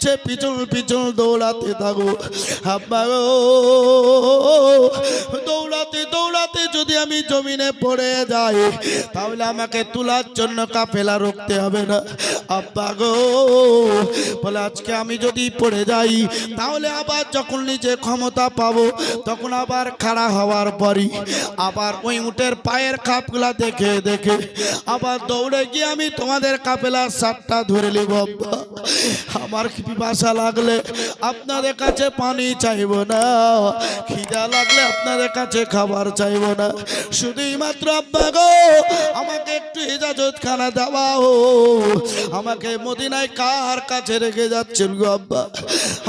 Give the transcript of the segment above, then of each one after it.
পিছে পিছন পিছন দৌড়াতে থাকো। আব্বা দৌড়াতে দৌড়াতে যদি আমি জমিনে পড়ে যাই, তাহলে আমাকে তোলার জন্য কাফেলা রুখতে হবে না। আব্বা গো, বলে আজকে আমি যদি পড়ে যাই, তাহলে আবার যখন নিজে ক্ষমতা পাবো, তখন আবার খাড়া হওয়ার পরই। আবার ওই উটের পায়ের খাপগুলা দেখে দেখে আবার দৌড়ে গিয়ে আমি তোমাদের কাপেলার সাতটা ধরে নেব, আব্বা। আমার পিপাসা লাগলে আপনাদের কাছে পানি চাইব না? খিদা লাগলে আপনাদের কাছে খাবার চাইব না। শুধুই মাত্র আব্বা গো, আমাকে একটু ইজাজত খানা দেওয়া ও আমাকে মদিনায় কার কাছে রেখে যাচ্ছেন গো আব্বা?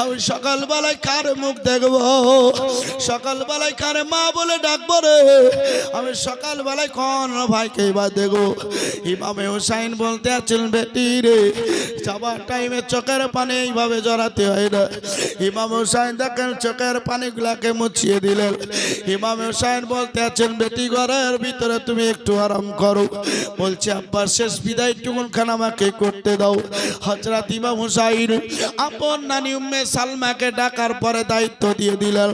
আমি সকালবেলায় কার মুখ দেখব? সকালবেলায় কার মা বলে ডাকবো রে? আমি সকালবেলায় কোন ভাইকে এবার দেখব? ইমামে হুসাইন বলতে আছেন, বেটি রে, যাবার টাইমে চোখের পানি এইভাবে জড়াতে হয় না। ইমাম হুসাইন দেখেন, চোখের পানিগুলাকে মুছিয়ে দিলেন। ইমাম হুসাইন বলতে আছেন বেটি ঘরের ভিতরে তুমি একটু আরাম করো। বলছে, আব্বার শেষ বিদায় টুকুনখান আমাকে করতে দাও। হজরত ইমাম হুসাইন আপন নানি উম্মে সালমাকে ডাকার পরে দায়িত্ব দিয়ে দিলেন।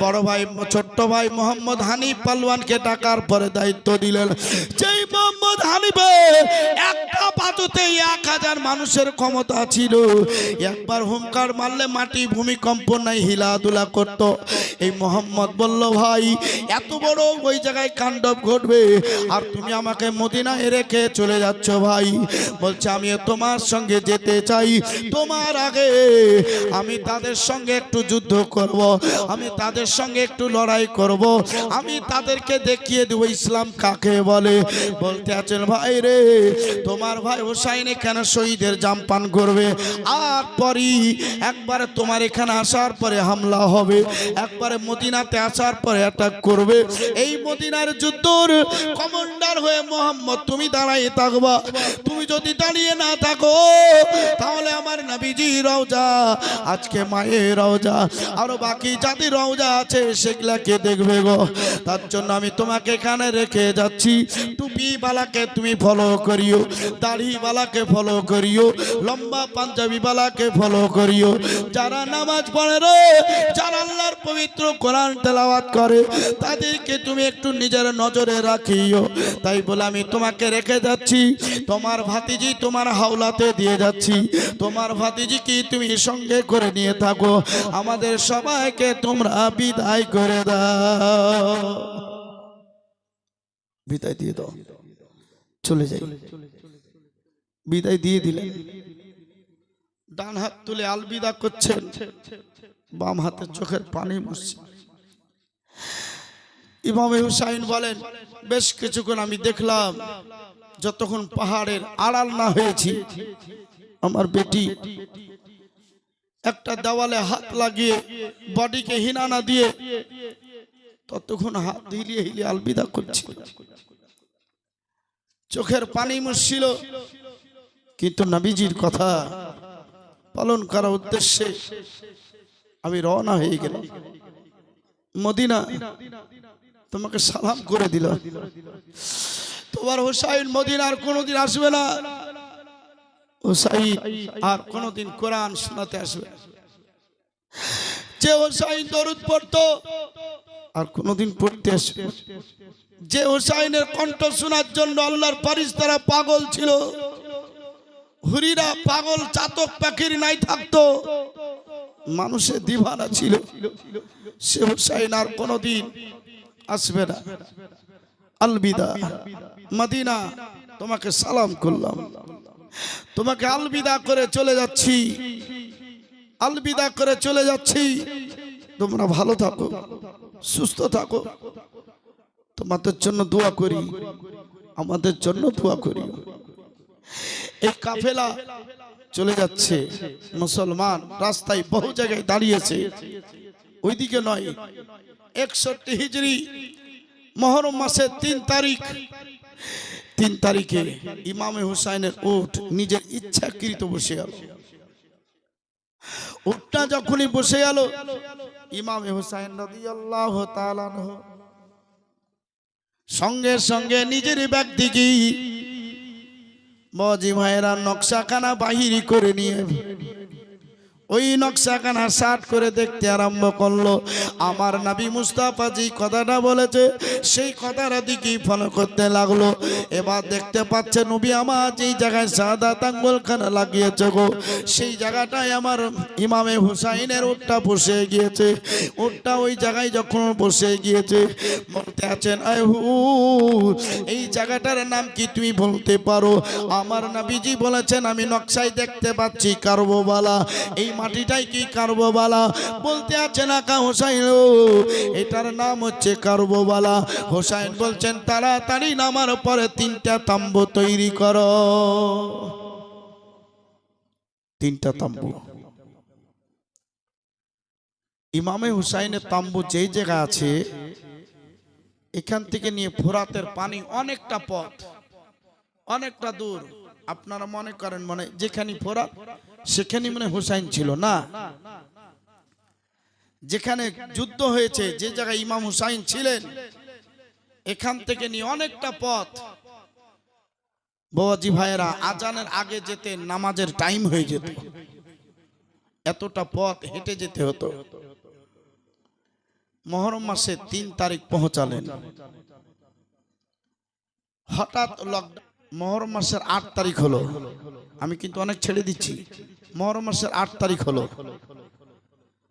বড় ভাই, ছোট্ট ভাই মোহাম্মদ হানিফ পালওয়ানকে ডাকার পরে দায়িত্ব দিলেন। যেই মোহাম্মদ হানিফে একটা বাজুতে এক হাজার মানুষের ক্ষমতা ছিল। একবার হুমকার মারলে মাটি ভূমিকম্প নাই, হিলাদুলা করত। এই মোহাম্মদ বলল, ভাই, এত বড় ওই জায়গায় কাণ্ডব ঘটবে। আর তুমি আমাকে মদিনায় রেখে চলে যাচ্ছ ভাই। বলছে তোমার সঙ্গে যেতে চাই। তোমার আগে আমি তাদের সঙ্গে একটু যুদ্ধ করব। আমি তাদের সঙ্গে একটু লড়াই করব। আমি তাদেরকে দেখিয়ে দেবো ইসলাম কাকে বলে। বলতে আছেন, ভাই রে, তোমার ভাই হোসাইন এখানে শহীদের জামপান করবে? আর পরই একবারে তোমার এখানে আসার পরে হামলা হবে। একবারে মদিনাতে আসার পরে অ্যাটাক করবে। এই মদিনার যুদ্ধর কমান্ডার হয়ে মোহাম্মদ, তুমি দাঁড়াইয়ে থাকবা। তুমি যদি দাঁড়িয়ে না থাকো, তাহলে আমার নবীজি রওজা, আজকে মায়ের রওজা, আরও বাকি জাতি রওজা আছে সেগুলাকে দেখবে গো? তার জন্য আমি তোমাকে এখানে রেখে যাচ্ছি। টুপি বালাকে তুমি ফলো করিও দাড়ি বালাকে ফলো করিও, লম্বা পাঞ্জাবি বালাকে ফলো করিও। যারা নামাজ পড়ে রে, যারা আল্লাহর পবিত্র কোরআন তেলাওয়াত করে তাদেরকে তুমি একটু নিজের নজরে রাখিও। তাই বলে আমি তোমাকে রেখে যাচ্ছি। তোমার ভাতিজি তোমার হাওলাতে দিয়ে যাচ্ছি। তোমার ভাতিজি কি তুমি সঙ্গে করে নিয়ে থাকো? আমাদের সবাইকে তোমরা বিদায় করে দাও। বিদায় দিয়ে দাও। চলে যাই। বিদায় দিয়ে দিলেন। ডান হাত তুলে আলবিদা করছেন। বাম হাতের চোখের পানি মুছছে ইমামে হুসাইন বলেন, বেশ কিছুক্ষণ আমি দেখলাম যতক্ষণ পাহাড়ের আড়াল না হয়েছি, আমার বেটি একটা দেওয়ালে হাত লাগিয়ে বডিকে হিনানা দিয়ে ততক্ষণ হাত হিলিয়ে হিলিয়ে আলবিদা করছিল চোখের পানি মুছছিল, কিন্তু নবীজির কথা পালন করার উদ্দেশ্যে আমি রওনা হয়ে গেলাম। মদিনা। তোমাকে সালাম করে দিল। তোমার হোসাইন মদিনার কোনোদিন আসবে না। হোসাইন আর কোনোদিন কোরআন শোনাতে আসবে। যে হোসাইন দরুদ পড়তো, আর কোনোদিন পড়তে আসবে যে হোসাইনের কণ্ঠ শোনার জন্য আল্লাহর পারিস তারা পাগল ছিল। হুরিরা পাগল, চাতক, পাখির নাই থাকতো। মানুষের দিবানা ছিল। সে হোসাইন আর কোনোদিন আসবে না। আলবিদা, মদিনা, তোমাকে সালাম করলাম। তোমাকে আলবিদা করে চলে যাচ্ছি। আলবিদা করে চলে যাচ্ছি। তোমরা ভালো থাকো, সুস্থ থাকো। তোমাদের জন্য দোয়া করি, আমাদের জন্য দোয়া করি। এই কাফেলা চলে যাচ্ছে। মুসলমান রাস্তায় বহু জায়গায় দাঁড়িয়েছে। ওইদিকে নয়, একষট্টি হিজড়ি মহরম মাসের তিন তারিখ। তিন তারিখে ইমামে হুসাইনের উঠ নিজের ইচ্ছাকৃত বসে গেল উঠটা যখনই বসে গেল ইমামে হুসাইন রাদিয়াল্লাহু তাআলা সঙ্গে সঙ্গে নিজের ব্যাগ দিকে মজি ভাইয়েরা নকশাখানা বাহিরি করে নিয়ে ওই নকশাখানা শার্ট করে দেখতে আরম্ভ করল। আমার নাবি মুস্তাফা যে কথাটা বলেছে, সেই কথাটা দিকেই ফলো করতে লাগল। এবার দেখতে পাচ্ছে নবী আমার যেই জায়গায় সাদা তাঙ্গলখানা লাগিয়েছে গো, সেই জায়গাটায় আমার ইমামে হুসাইনের উটটা বসে গিয়েছে। উটটা ওই জায়গায় যখন বসে গিয়েছে, বলতে আছেন এই জায়গাটার নাম কি তুমি বলতে পারো? আমার নাবিজি বলেছেন, আমি নকশায় দেখতে পাচ্ছি কারবোবালা। এই মাটিটাই কি কারবোবালা বলতে আছে না কা হোসাইন এটার নাম হচ্ছে কারবোবালা হোসাইন বলছেন, তাড়াতাড়ি নামার পরে তিনটা তাম্বু তৈরি করো। তিনটা তাম্বু। ইমামে হুসাইনের তাম্বু যেই জায়গা আছে, এখান থেকে নিয়ে ফোরাতের পানি অনেকটা পথ, অনেকটা দূর। আপনারা মনে করেন মানে যেখানে ফোরাত সেখানে মানে হুসাইন ছিল, না? যেখানে যুদ্ধ হয়েছে, যে জায়গায় ইমাম হুসাইন ছিলেন, এখান থেকে নিয়ে অনেকটা পথ। বাবাজি ভাইয়েরা, আজানের আগে যেতে নামাজের টাইম হয়ে যেত। এতটা পথ হেঁটে যেতে হতো। মহরম মাসে তিন তারিখ পৌঁছালেন। হঠাৎ লকডাউন মহরম মাসের আট তারিখ হলো। আমি কিন্তু অনেক ছেড়ে দিচ্ছি। মহরম মাসের আট তারিখ হলো।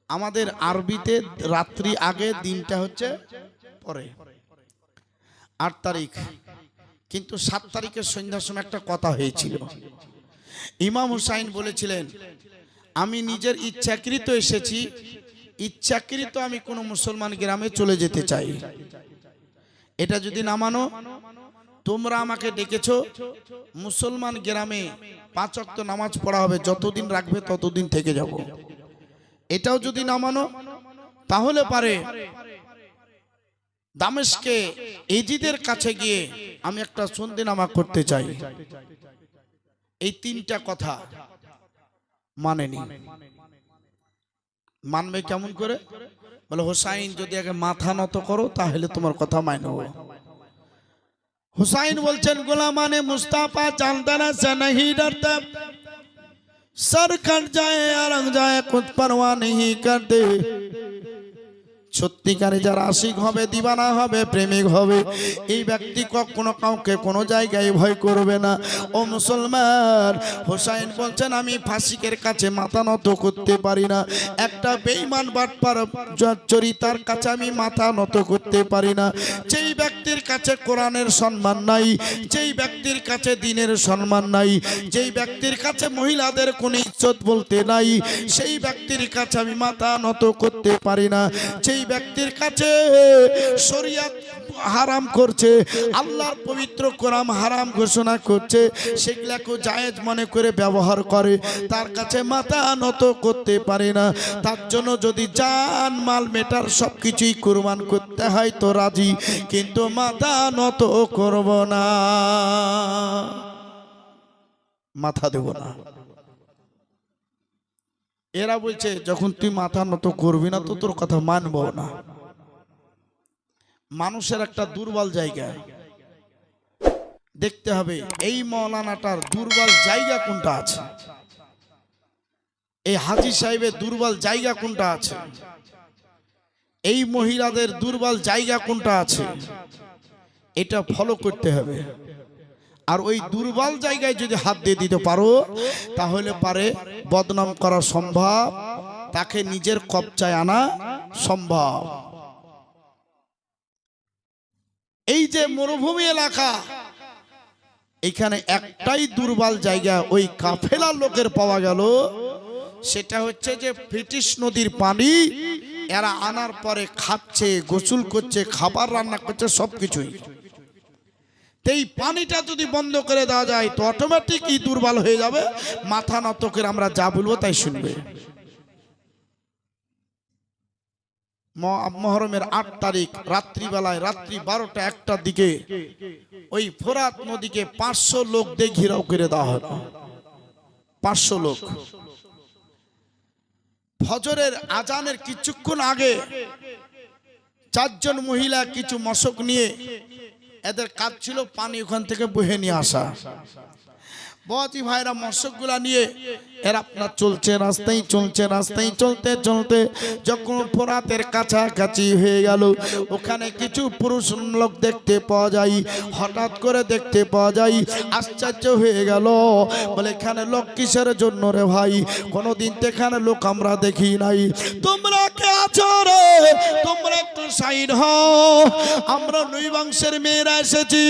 আমাদের আরবিতে রাত্রি আগে, দিনটা হচ্ছে পরে। আট তারিখ। কিন্তু সাত তারিখের সন্ধ্যার সময় একটা কথা হয়েছিল। ইমাম হুসাইন বলেছিলেন, আমি নিজের ইচ্ছাকৃত এসেছি। ইচ্ছাকৃত আমি কোনো মুসলমান গ্রামে চলে যেতে চাই। এটা যদি না মানো তোমরা আমাকে ডেকেছ? মুসলমান গ্রামে পাঁচ অক্ত নামাজ পড়া হবে, যতদিন রাখবে ততদিন থেকে যাব। এটাও যদি না মানো, তাহলে পারে দামেশকে এজিদের কাছে গিয়ে আমি একটা সন্ধি নামা করতে চাই। এই তিনটা কথা মানেনি। মানবে কেমন করে? বলে, হোসাইন, যদি আগে মাথা নত করো, তাহলে তোমার কথা মানব हुसैन बोलचन गुलामा ने मुस्ताफा ना से नहीं डरते सर कट जाए या रंग जाए कुछ परवाह नहीं करते, करते। সত্যিকারে যারা আশিক হবে, দিবানা হবে, প্রেমিক হবে, এই ব্যক্তি কখনো কাউকে কোনো জায়গায় ভয় করবে না। ও মুসলমান, হোসাইন বলছেন, আমি ফাসিকের কাছে মাথা নত করতে পারি না। একটা বেইমান বাটপার চরিতার কাছে আমি মাথা নত করতে পারি না। যেই ব্যক্তির কাছে কোরআনের সম্মান নাই, যেই ব্যক্তির কাছে দিনের সম্মান নাই, যেই ব্যক্তির কাছে মহিলাদের কোনো ইজ্জত বলতে নাই, সেই ব্যক্তির কাছে আমি মাথা নত করতে পারি না। যেই ব্যক্তির কাছে শরিয়াত হারাম করছে, আল্লাহর পবিত্র কোরআন হারাম ঘোষণা করছে, সেগুলাকে জায়েজ মনে করে ব্যবহার করে, তার কাছে মাথা নত করতে পারে না। তার জন্য যদি জান, মাল, মেটার সব কিছুই কুরবান করতে হয় তো রাজি, কিন্তু মাথা নত করব না। মাথা দেব না। এরা বলছে, যখন তুই মাথা নত করবি না তো তোর কথা মানবো না। মানুষের একটা দুর্বল জায়গা। দেখতে হবে, এই মৌলানাটার দুর্বল জায়গা কোনটা আছে? এই হাজি সাহেবের দুর্বল জায়গা কোনটা আছে? এই মহিলাদের দুর্বল জায়গা কোনটা আছে? এটা ফলো করতে হবে। আর ওই দুর্বল জায়গায় যদি হাত দিয়ে দিতে পারো, তাহলে পারে বদনাম করা সম্ভব, তাকে নিজের কবচায় আনা সম্ভব। এই যে মরুভূমি এলাকা, এখানে একটাই দুর্বল জায়গা, ওই কাফেলা লোকের পাওয়া গেল। সেটা হচ্ছে যে ব্রিটিশ নদীর পানি, এরা আনার পরে খাচ্ছে, গোসল করছে, খাবার রান্না করছে সব কিছুই এই পানিটা যদি বন্ধ করে দেওয়া যায় তো অটোমেটিকই দুর্বল হয়ে যাবে, মাথা নত করে আমরা যা বলব তাই শুনবে। মহরমের আট তারিখ, রাত্রিবেলায় রাত্রি বারোটা একটার দিকে, ওই ফোরাত নদীকে পাঁচশো লোক দিয়ে ঘিরাও করে দেওয়া হলো। পাঁচশো লোক। ফজরের আজানের কিছুক্ষণ আগে চারজন মহিলা কিছু মশক নিয়ে এদের কাজ ছিল পানি ওখান থেকে বহে নিয়ে আসা। বাবাজি ভাইরা মৎস্যগুলা নিয়ে এর আপনার চলছে, রাস্তায় চলছে, রাস্তায় চলতে চলতে যখন ফোরাতের কাছাকাছি হয়ে গেল, ওখানে কিছু পুরুষ লোক দেখতে পাওয়া যায়, হঠাৎ করে দেখতে পাওয়া যায়, আশ্চর্য হয়ে গেল। বলে, এখানে লোক কিসের জন্য রে ভাই? কোনোদিন তো এখানে লোক আমরা দেখি নাই। তোমরা কে আছো রে? তোমরা একটু সাইড হও। আমরা নৈবংশের মেয়েরা এসেছি।